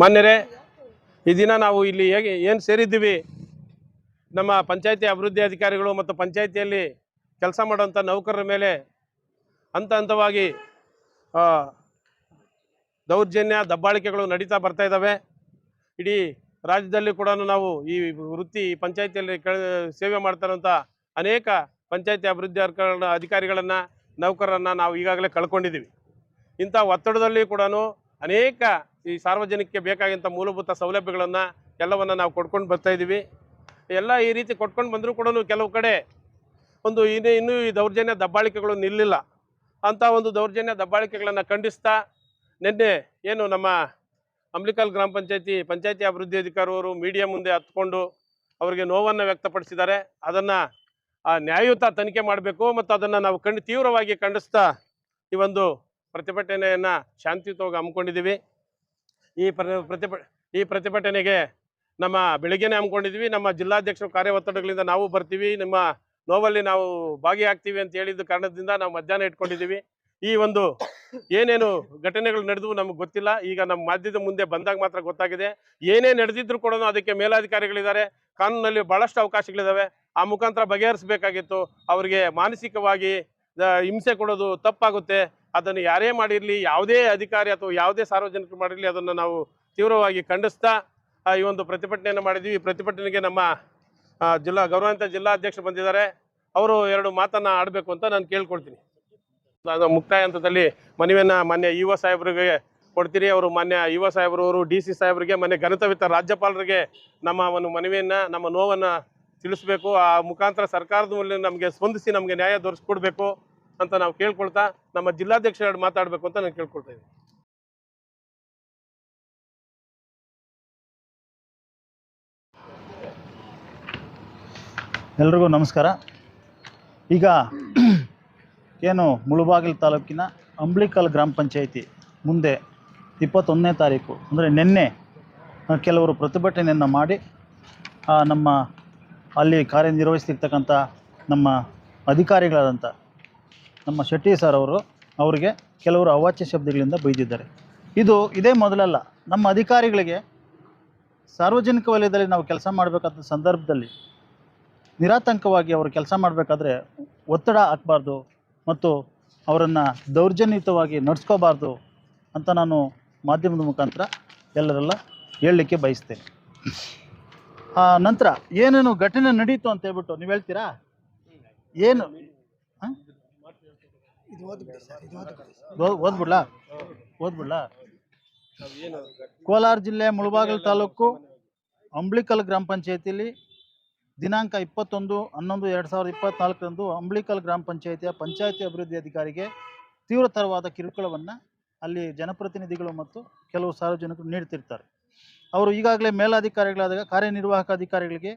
ಮಾನ್ಯರೇ, ಈ ದಿನ ನಾವು ಇಲ್ಲಿ ಹೇಗೆ ಏನು ಸೇರಿದ್ದೀವಿ? ನಮ್ಮ ಪಂಚಾಯತಿ ಅಭಿವೃದ್ಧಿ ಅಧಿಕಾರಿಗಳು ಮತ್ತು ಪಂಚಾಯತಿಯಲ್ಲಿ ಕೆಲಸ ಮಾಡುವಂಥ ನೌಕರರ ಮೇಲೆ ಹಂತ ಹಂತವಾಗಿ ದೌರ್ಜನ್ಯ, ದಬ್ಬಾಳಿಕೆಗಳು ನಡೀತಾ ಬರ್ತಾ ಇದ್ದಾವೆ. ಇಡೀ ರಾಜ್ಯದಲ್ಲಿ ಕೂಡ ನಾವು ಈ ವೃತ್ತಿ ಪಂಚಾಯತಿಯಲ್ಲಿ ಸೇವೆ ಮಾಡ್ತಾರಂಥ ಅನೇಕ ಪಂಚಾಯತಿ ಅಭಿವೃದ್ಧಿ ಅಧಿಕಾರಿಗಳನ್ನು ನೌಕರರನ್ನು ನಾವು ಈಗಾಗಲೇ ಕಳ್ಕೊಂಡಿದ್ದೀವಿ. ಇಂಥ ಒತ್ತಡದಲ್ಲಿ ಕೂಡ ಅನೇಕ ಈ ಸಾರ್ವಜನಿಕಕ್ಕೆ ಬೇಕಾಗಿಂಥ ಮೂಲಭೂತ ಸೌಲಭ್ಯಗಳನ್ನು ಎಲ್ಲವನ್ನು ನಾವು ಕೊಡ್ಕೊಂಡು ಬರ್ತಾ ಇದ್ದೀವಿ ಎಲ್ಲ ಈ ರೀತಿ ಕೊಟ್ಕೊಂಡು ಬಂದರೂ ಕೂಡ ಕೆಲವು ಕಡೆ ಒಂದು ಇನ್ನೂ ಇನ್ನೂ ಈ ದೌರ್ಜನ್ಯ ದಬ್ಬಾಳಿಕೆಗಳು ನಿಲ್ಲಿಲ್ಲ. ಅಂಥ ಒಂದು ದೌರ್ಜನ್ಯ ದಬ್ಬಾಳಿಕೆಗಳನ್ನು ಖಂಡಿಸ್ತಾ ನಿನ್ನೆ ಏನು ನಮ್ಮ ಅಂಬ್ಲಿಕಲ್ ಗ್ರಾಮ ಪಂಚಾಯತಿ ಪಂಚಾಯತಿ ಅಭಿವೃದ್ಧಿ ಅಧಿಕಾರಿಯವರು ಮೀಡಿಯಾ ಮುಂದೆ ಹತ್ಕೊಂಡು ಅವರಿಗೆ ನೋವನ್ನು ವ್ಯಕ್ತಪಡಿಸಿದ್ದಾರೆ. ಅದನ್ನು ನ್ಯಾಯಯುತ ತನಿಖೆ ಮಾಡಬೇಕು ಮತ್ತು ಅದನ್ನು ನಾವು ಕಂಡು ತೀವ್ರವಾಗಿ ಖಂಡಿಸ್ತಾ ಈ ಒಂದು ಪ್ರತಿಭಟನೆಯನ್ನು ಶಾಂತಿಯುತವಾಗಿ ಹಮ್ಮಿಕೊಂಡಿದ್ದೀವಿ. ಈ ಪ್ರ ಪ್ರತಿಭ, ಈ ಪ್ರತಿಭಟನೆಗೆ ನಮ್ಮ ಬೆಳಿಗ್ಗೆನೇ ಹಮ್ಮಿಕೊಂಡಿದ್ವಿ. ನಮ್ಮ ಜಿಲ್ಲಾಧ್ಯಕ್ಷರು ಕಾರ್ಯ ಒತ್ತಡಗಳಿಂದ ನಾವು ಬರ್ತೀವಿ. ನಿಮ್ಮ ನೋವಲ್ಲಿ ನಾವು ಭಾಗಿಯಾಗ್ತೀವಿ ಅಂತ ಹೇಳಿದ ಕಾರಣದಿಂದ ನಾವು ಮಧ್ಯಾಹ್ನ ಇಟ್ಕೊಂಡಿದ್ದೀವಿ. ಈ ಒಂದು ಏನೇನು ಘಟನೆಗಳು ನಡೆದವು ನಮಗೆ ಗೊತ್ತಿಲ್ಲ. ಈಗ ನಮ್ಮ ಮಾಧ್ಯಮದ ಮುಂದೆ ಬಂದಾಗ ಮಾತ್ರ ಗೊತ್ತಾಗಿದೆ. ಏನೇ ನಡೆದಿದ್ರು ಕೂಡ ಅದಕ್ಕೆ ಮೇಲಾಧಿಕಾರಿಗಳಿದ್ದಾರೆ. ಕಾನೂನಲ್ಲಿ ಬಹಳಷ್ಟು ಅವಕಾಶಗಳಿದ್ದಾವೆ. ಆ ಮುಖಾಂತರ ಬಗೆಹರಿಸಬೇಕಾಗಿತ್ತು. ಅವರಿಗೆ ಮಾನಸಿಕವಾಗಿ ಹಿಂಸೆ ಕೊಡೋದು ತಪ್ಪಾಗುತ್ತೆ. ಅದನ್ನು ಯಾರೇ ಮಾಡಿರಲಿ, ಯಾವುದೇ ಅಧಿಕಾರಿ ಅಥವಾ ಯಾವುದೇ ಸಾರ್ವಜನಿಕರು ಮಾಡಿರಲಿ, ಅದನ್ನು ನಾವು ತೀವ್ರವಾಗಿ ಖಂಡಿಸ್ತಾ ಈ ಒಂದು ಪ್ರತಿಭಟನೆಯನ್ನು ಮಾಡಿದ್ವಿ ಈ ಪ್ರತಿಭಟನೆಗೆ ನಮ್ಮ ಜಿಲ್ಲಾ, ಗೌರವಾನ್ವಿತ ಜಿಲ್ಲಾಧ್ಯಕ್ಷರು ಬಂದಿದ್ದಾರೆ. ಅವರು ಎರಡು ಮಾತನ್ನು ಆಡಬೇಕು ಅಂತ ನಾನು ಕೇಳ್ಕೊಳ್ತೀನಿ. ಮುಕ್ತಾಯ ಹಂತದಲ್ಲಿ ಮನವಿಯನ್ನು ಮಾನ್ಯ ಯುವ ಸಾಹೇಬರಿಗೆ ಕೊಡ್ತೀರಿ. ಅವರು ಮಾನ್ಯ ಯುವ ಸಾಹೇಬರವರು ಡಿ ಸಿ ಸಾಹೇಬರಿಗೆ, ಮಾನ್ಯ ಗಣಿತವಿತ್ತ ರಾಜ್ಯಪಾಲರಿಗೆ ನಮ್ಮ ಒಂದು ಮನವಿಯನ್ನು, ನಮ್ಮ ನೋವನ್ನು ತಿಳಿಸ್ಬೇಕು. ಆ ಮುಖಾಂತರ ಸರ್ಕಾರದ ಮೇಲೆ ನಮಗೆ ಸ್ಪಂದಿಸಿ ನಮಗೆ ನ್ಯಾಯ ದೊರಕಿಸ್ಕೊಡ್ಬೇಕು ಅಂತ ನಾವು ಕೇಳ್ಕೊಳ್ತಾ ನಮ್ಮ ಜಿಲ್ಲಾಧ್ಯಕ್ಷರ ಮಾತಾಡಬೇಕು ಅಂತ ನಾನು ಕೇಳ್ಕೊಳ್ತಾ ಇದ್ದೀನಿ. ಎಲ್ರಿಗೂ ನಮಸ್ಕಾರ. ಈಗ ಏನು ಮುಳುಬಾಗಿಲು ತಾಲೂಕಿನ ಅಂಬ್ಲಿಕಲ್ ಗ್ರಾಮ ಪಂಚಾಯಿತಿ ಮುಂದೆ ಇಪ್ಪತ್ತೊಂದನೇ ತಾರೀಕು, ಅಂದರೆ ನಿನ್ನೆ ಕೆಲವರು ಪ್ರತಿಭಟನೆಯನ್ನು ಮಾಡಿ ನಮ್ಮ ಅಲ್ಲಿ ಕಾರ್ಯನಿರ್ವಹಿಸ್ತಿರ್ತಕ್ಕಂಥ ನಮ್ಮ ಅಧಿಕಾರಿಗಳಾದಂಥ ನಮ್ಮ ಶೆಟ್ಟಿ ಸರ್ ಅವರು ಅವರಿಗೆ ಕೆಲವರು ಅವಾಚ್ಯ ಶಬ್ದಗಳಿಂದ ಬೈದಿದ್ದಾರೆ. ಇದು ಇದೇ ಮೊದಲಲ್ಲ, ನಮ್ಮ ಅಧಿಕಾರಿಗಳಿಗೆ ಸಾರ್ವಜನಿಕ ವಲಯದಲ್ಲಿ ನಾವು ಕೆಲಸ ಮಾಡಬೇಕಾದ ಸಂದರ್ಭದಲ್ಲಿ ನಿರಾತಂಕವಾಗಿ ಅವರು ಕೆಲಸ ಮಾಡಬೇಕಾದ್ರೆ ಒತ್ತಡ ಹಾಕಬಾರ್ದು ಮತ್ತು ಅವರನ್ನು ದೌರ್ಜನ್ಯಯುತವಾಗಿ ನಡೆಸ್ಕೋಬಾರ್ದು ಅಂತ ನಾನು ಮಾಧ್ಯಮದ ಮುಖಾಂತರ ಎಲ್ಲರೆಲ್ಲ ಹೇಳಲಿಕ್ಕೆ ಬಯಸ್ತೇನೆ. ನಂತರ ಏನೇನು ಘಟನೆ ನಡೀತು ಅಂತ ಹೇಳ್ಬಿಟ್ಟು ನೀವು ಹೇಳ್ತೀರಾ? ಏನು? ಓದ್ಬಿಡ್ಲಾ? ಓದ್ಬಿಡ್ಲಾ? ಕೋಲಾರ ಜಿಲ್ಲೆ ಮುಳಬಾಗಿಲು ತಾಲೂಕು ಅಂಬ್ಳಿಕಲ್ ಗ್ರಾಮ ಪಂಚಾಯತಿಲಿ ದಿನಾಂಕ ಇಪ್ಪತ್ತೊಂದು, ಹನ್ನೊಂದು, ಎರಡು ಸಾವಿರದ ಇಪ್ಪತ್ನಾಲ್ಕರಂದು ಅಂಬ್ಲಿಕಲ್ ಗ್ರಾಮ ಪಂಚಾಯತಿಯ ಪಂಚಾಯತಿ ಅಭಿವೃದ್ಧಿ ಅಧಿಕಾರಿಗೆ ತೀವ್ರತರವಾದ ಕಿರುಕುಳವನ್ನು ಅಲ್ಲಿ ಜನಪ್ರತಿನಿಧಿಗಳು ಮತ್ತು ಕೆಲವು ಸಾರ್ವಜನಿಕರು ನೀಡ್ತಿರ್ತಾರೆ. ಅವರು ಈಗಾಗಲೇ ಮೇಲಾಧಿಕಾರಿಗಳಾದಾಗ ಕಾರ್ಯನಿರ್ವಾಹಕ ಅಧಿಕಾರಿಗಳಿಗೆ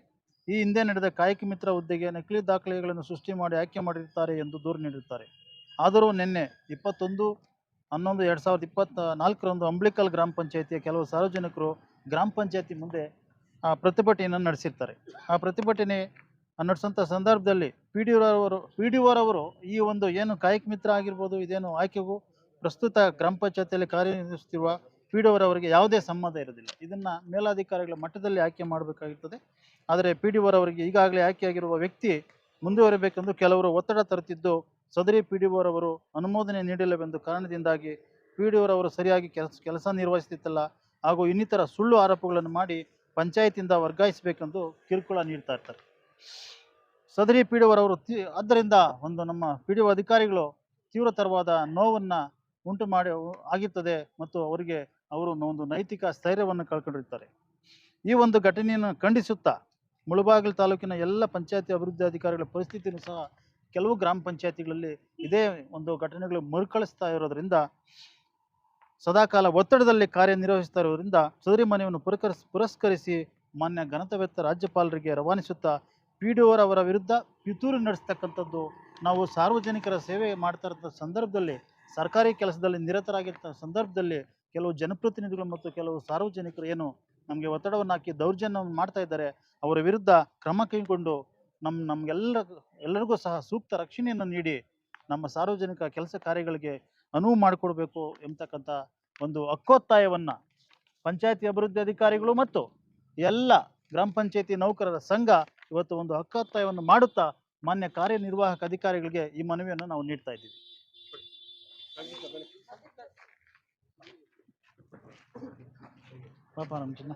ಈ ಹಿಂದೆ ನಡೆದ ಕಾಯಕ ಮಿತ್ರ ಹುದ್ದೆಗೆ ನಕಲಿ ದಾಖಲೆಗಳನ್ನು ಸೃಷ್ಟಿ ಮಾಡಿ ಆಯ್ಕೆ ಮಾಡಿರುತ್ತಾರೆ ಎಂದು ದೂರು ನೀಡಿರುತ್ತಾರೆ. ಆದರೂ ನಿನ್ನೆ ಇಪ್ಪತ್ತೊಂದು ಹನ್ನೊಂದು ಎರಡು ಸಾವಿರದ ಇಪ್ಪತ್ತ ನಾಲ್ಕರಂದು ಅಂಬ್ಲಿಕಲ್ ಗ್ರಾಮ ಪಂಚಾಯತಿಯ ಕೆಲವು ಸಾರ್ವಜನಿಕರು ಗ್ರಾಮ ಪಂಚಾಯತಿ ಮುಂದೆ ಆ, ಪ್ರತಿಭಟನೆಯನ್ನು ನಡೆಸಿರ್ತಾರೆ. ಆ ಪ್ರತಿಭಟನೆ ನಡೆಸೋಂಥ ಸಂದರ್ಭದಲ್ಲಿ ಪಿ ಡಿ ಅವರು ಪಿ ಡಿ ಅವರವರು ಈ ಒಂದು ಏನು ಕಾಯಕ ಮಿತ್ರ ಆಗಿರ್ಬೋದು ಇದೇನು ಆಯ್ಕೆಗೂ ಪ್ರಸ್ತುತ ಗ್ರಾಮ ಪಂಚಾಯತಿಯಲ್ಲಿ ಕಾರ್ಯನಿರ್ವಹಿಸುತ್ತಿರುವ ಪಿ ಡಿ ಅವರವರಿಗೆ ಯಾವುದೇ ಸಂಬಂಧ ಇರೋದಿಲ್ಲ ಇದನ್ನು ಮೇಲಾಧಿಕಾರಿಗಳ ಮಟ್ಟದಲ್ಲಿ ಆಯ್ಕೆ ಮಾಡಬೇಕಾಗಿರ್ತದೆ. ಆದರೆ ಪಿ ಡಿ ಅವರವರಿಗೆ ಈಗಾಗಲೇ ಆಯ್ಕೆಯಾಗಿರುವ ವ್ಯಕ್ತಿ ಮುಂದುವರಿಬೇಕೆಂದು ಕೆಲವರು ಒತ್ತಡ ತರುತ್ತಿದ್ದು ಸದರಿ ಪಿ ಡಿ ಅನುಮೋದನೆ ನೀಡಿಲ್ಲವೆಂದು ಕಾರಣದಿಂದಾಗಿ ಪಿ ಡಿ ಸರಿಯಾಗಿ ಕೆಲಸ ಕೆಲಸ ನಿರ್ವಹಿಸುತ್ತಿಲ್ಲ ಹಾಗೂ ಇನ್ನಿತರ ಸುಳ್ಳು ಆರೋಪಗಳನ್ನು ಮಾಡಿ ಪಂಚಾಯತಿಯಿಂದ ವರ್ಗಾಯಿಸಬೇಕೆಂದು ಕಿರುಕುಳ ನೀಡ್ತಾ ಇರ್ತಾರೆ. ಸದರಿ ಪಿ ಡಿ ತಿ, ಆದ್ದರಿಂದ ಒಂದು ನಮ್ಮ ಪಿ ಡಿ ಅಧಿಕಾರಿಗಳು ತೀವ್ರತರವಾದ ನೋವನ್ನು ಉಂಟು ಮಾಡಿ, ಆಗಿರ್ತದೆ ಮತ್ತು ಅವರಿಗೆ ಅವರು ಒಂದು ನೈತಿಕ ಸ್ಥೈರ್ಯವನ್ನು ಕಳ್ಕೊಂಡಿರ್ತಾರೆ ಈ ಒಂದು ಘಟನೆಯನ್ನು ಖಂಡಿಸುತ್ತಾ ಮುಳಬಾಗಿಲು ತಾಲೂಕಿನ ಎಲ್ಲ ಪಂಚಾಯತಿ ಅಭಿವೃದ್ಧಿ ಅಧಿಕಾರಿಗಳ ಪರಿಸ್ಥಿತಿಯನ್ನು ಸಹ ಕೆಲವು ಗ್ರಾಮ ಪಂಚಾಯತಿಗಳಲ್ಲಿ ಇದೇ ಒಂದು ಘಟನೆಗಳು ಮರುಕಳಿಸ್ತಾ ಇರೋದ್ರಿಂದ, ಸದಾಕಾಲ ಒತ್ತಡದಲ್ಲಿ ಕಾರ್ಯನಿರ್ವಹಿಸ್ತಾ ಇರೋದ್ರಿಂದ ಸದರಿ ಮನೆಯನ್ನು ಪುರಕರಿಸ್ ಪುರಸ್ಕರಿಸಿ ಮಾನ್ಯ ಘನತವೆತ್ತ ರಾಜ್ಯಪಾಲರಿಗೆ ರವಾನಿಸುತ್ತಾ ಪಿ ಡಿ ಅವರ ವಿರುದ್ಧ ಪಿತೂರು ನಡೆಸ್ತಕ್ಕಂಥದ್ದು ನಾವು ಸಾರ್ವಜನಿಕರ ಸೇವೆ ಮಾಡ್ತಾ ಇರೋ ಸಂದರ್ಭದಲ್ಲಿ, ಸರ್ಕಾರಿ ಕೆಲಸದಲ್ಲಿ ನಿರತರಾಗಿರ್ತ ಸಂದರ್ಭದಲ್ಲಿ ಕೆಲವು ಜನಪ್ರತಿನಿಧಿಗಳು ಮತ್ತು ಕೆಲವು ಸಾರ್ವಜನಿಕರು ಏನು ನಮಗೆ ಒತ್ತಡವನ್ನು ಹಾಕಿ ದೌರ್ಜನ್ಯವನ್ನು ಮಾಡ್ತಾ ಇದ್ದಾರೆ, ಅವರ ವಿರುದ್ಧ ಕ್ರಮ ಕೈಗೊಂಡು ನಮ್ಮ ನಮಗೆಲ್ಲ ಎಲ್ಲರಿಗೂ ಸಹ ಸೂಕ್ತ ರಕ್ಷಣೆಯನ್ನು ನೀಡಿ ನಮ್ಮ ಸಾರ್ವಜನಿಕ ಕೆಲಸ ಕಾರ್ಯಗಳಿಗೆ ಅನುವು ಮಾಡಿಕೊಡ್ಬೇಕು ಎಂಬತಕ್ಕಂಥ ಒಂದು ಹಕ್ಕೊತ್ತಾಯವನ್ನು ಪಂಚಾಯತಿ ಅಭಿವೃದ್ಧಿ ಅಧಿಕಾರಿಗಳು ಮತ್ತು ಎಲ್ಲ ಗ್ರಾಮ ಪಂಚಾಯತಿ ನೌಕರರ ಸಂಘ ಇವತ್ತು ಒಂದು ಹಕ್ಕೊತ್ತಾಯವನ್ನು ಮಾಡುತ್ತಾ ಮಾನ್ಯ ಕಾರ್ಯನಿರ್ವಾಹಕ ಅಧಿಕಾರಿಗಳಿಗೆ ಈ ಮನವಿಯನ್ನು ನಾವು ನೀಡ್ತಾ ಇದ್ದೀವಿ ಪಾಪ ನಮ್ಮ ಚಿನ್ನ.